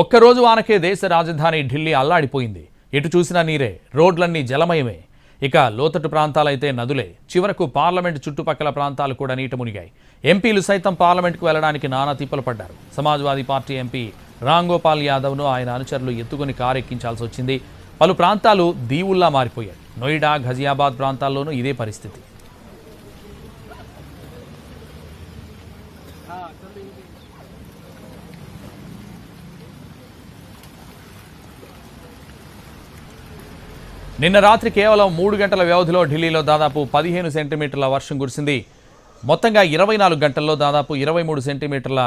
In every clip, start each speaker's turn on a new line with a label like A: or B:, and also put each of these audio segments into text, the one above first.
A: ఒక్కరోజు వానకే దేశ రాజధాని ఢిల్లీ అల్లాడిపోయింది. ఎటు చూసినా నీరే రోడ్లన్నీ జలమయమే. ఇక లోతట్టు ప్రాంతాలైతే నదులే. చివరకు పార్లమెంట్ చుట్టుపక్కల ప్రాంతాలు కూడా నీట మునిగాయి. ఎంపీలు సైతం పార్లమెంట్కు వెళ్ళడానికి నానా తిప్పలు పడ్డారు. సమాజ్వాదీ పార్టీ ఎంపీ రాంగోపాల్ యాదవ్ను ఆయన అనుచరులు ఎత్తుకుని కారెక్కించాల్సి వచ్చింది. పలు ప్రాంతాలు దీవుల్లా మారిపోయాయి. నోయిడా ఘజియాబాద్ ప్రాంతాల్లోనూ ఇదే పరిస్థితి. నిన్న రాత్రి కేవలం మూడు గంటల వ్యవధిలో ఢిల్లీలో దాదాపు పదిహేను సెంటీమీటర్ల వర్షం కురిసింది. మొత్తంగా ఇరవై నాలుగు గంటల్లో దాదాపు ఇరవై మూడు సెంటీమీటర్ల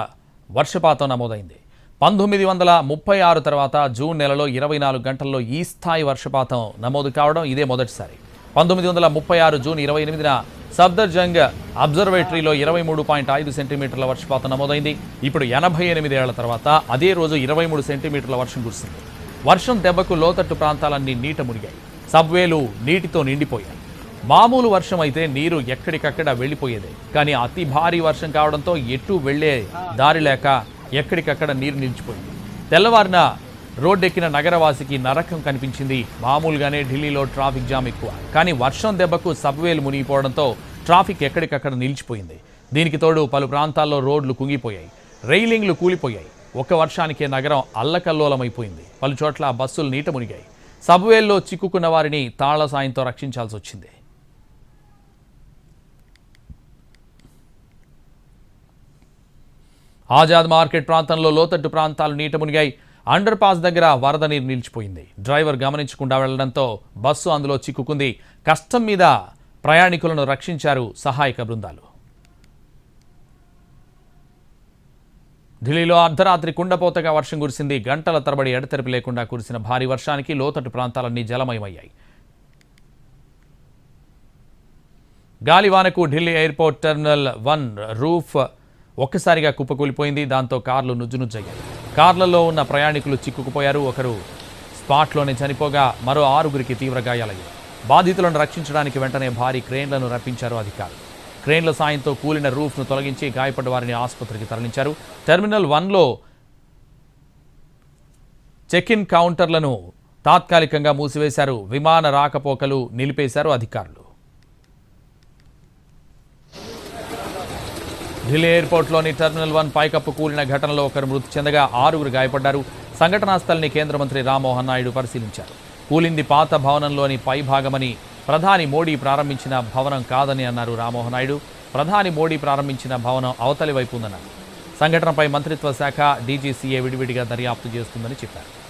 A: వర్షపాతం నమోదైంది. పంతొమ్మిది వందల ముప్పై ఆరు తర్వాత జూన్ నెలలో ఇరవై నాలుగు గంటల్లో ఈ స్థాయి వర్షపాతం నమోదు కావడం ఇదే మొదటిసారి. పంతొమ్మిది వందల ముప్పై ఆరు జూన్ ఇరవై ఎనిమిదిన సఫ్దర్జంగ్ అబ్జర్వేటరీలో ఇరవై మూడు పాయింట్ ఐదు సెంటీమీటర్ల వర్షపాతం నమోదైంది. ఇప్పుడు ఎనభై ఎనిమిది ఏళ్ళ తర్వాత అదే రోజు ఇరవై మూడు సెంటీమీటర్ల వర్షం కురిసింది. వర్షం దెబ్బకు లోతట్టు ప్రాంతాలన్నీ నీట మునిగాయి. సబ్వేలు నీటితో నిండిపోయాయి. మామూలు వర్షం అయితే నీరు ఎక్కడికక్కడ వెళ్ళిపోయేదే. కానీ అతి భారీ వర్షం కావడంతో ఎటు వెళ్ళే దారి లేక ఎక్కడికక్కడ నీరు నిలిచిపోయింది. తెల్లవారిన రోడ్డెక్కిన నగరవాసికి నరకం కనిపించింది. మామూలుగానే ఢిల్లీలో ట్రాఫిక్ జామ్ ఎక్కువ. కానీ వర్షం దెబ్బకు సబ్వేలు మునిగిపోవడంతో ట్రాఫిక్ ఎక్కడికక్కడ నిలిచిపోయింది. దీనికి తోడు పలు ప్రాంతాల్లో రోడ్లు కుంగిపోయాయి. రైలింగ్లు కూలిపోయాయి. ఒక్క వర్షానికే నగరం అల్లకల్లోలమైపోయింది. పలు చోట్ల బస్సులు నీట మునిగాయి. సబ్వేల్లో చిక్కుకున్న వారిని తాళ్ళ సాయంతో రక్షించాల్సి వచ్చింది. ఆజాద్ మార్కెట్ ప్రాంతంలో లోతట్టు ప్రాంతాలు నీట మునిగాయి. అండర్ పాస్ దగ్గర వరద నీరు నిలిచిపోయింది. డ్రైవర్ గమనించకుండా వెళ్ళడంతో బస్సు అందులో చిక్కుకుంది. కష్టం మీద ప్రయాణికులను రక్షించారు సహాయక బృందాలు. ఢిల్లీలో అర్ధరాత్రి కుండపోతగా వర్షం కురిసింది. గంటల తరబడి ఎడతెరిపి లేకుండా కురిసిన భారీ వర్షానికి లోతట్టు ప్రాంతాలన్నీ జలమయమయ్యాయి. గాలివానకు Delhi airport terminal one roof ఒక్కసారిగా కుప్పకూలిపోయింది. దాంతో కార్లు నుజ్జునుజ్జయ్యాయి. కార్లలో ఉన్న ప్రయాణికులు చిక్కుకుపోయారు. ఒకరు స్పాట్లోనే చనిపోగా మరో ఆరుగురికి తీవ్ర గాయాలయ్యాయి. బాధితులను రక్షించడానికి వెంటనే భారీ క్రేన్లను రప్పించారు అధికారులు. క్రేన్ల సాయంతో కూలిన రూఫ్ను తొలగించి గాయపడ్డ వారిని ఆసుపత్రికి తరలించారు. టెర్మినల్ వన్లో చెక్ ఇన్ కౌంటర్లను తాత్కాలికంగా మూసివేశారు. విమాన రాకపోకలు నిలిపేశారు అధికారులు. ఢిల్లీ ఎయిర్పోర్ట్లోని టెర్మినల్ వన్ పైకప్పు కూలిన ఘటనలో ఒకరు మృతి చెందగా ఆరుగురు గాయపడ్డారు. సంఘటనా స్థలిని కేంద్ర మంత్రి రామ్మోహన్ నాయుడు పరిశీలించారు. కూలింది పాత భవనంలోని పై భాగమని ప్రధాని మోడీ ప్రారంభించిన భవనం కాదని అన్నారు రామ్మోహన్ నాయుడు. ప్రధాని మోడీ ప్రారంభించిన భవనం అవతలి వైపు ఉందన్నారు. సంఘటనపై మంత్రిత్వ శాఖ డీజీసీఏ విడివిడిగా దర్యాప్తు చేస్తుందని చెప్పారు.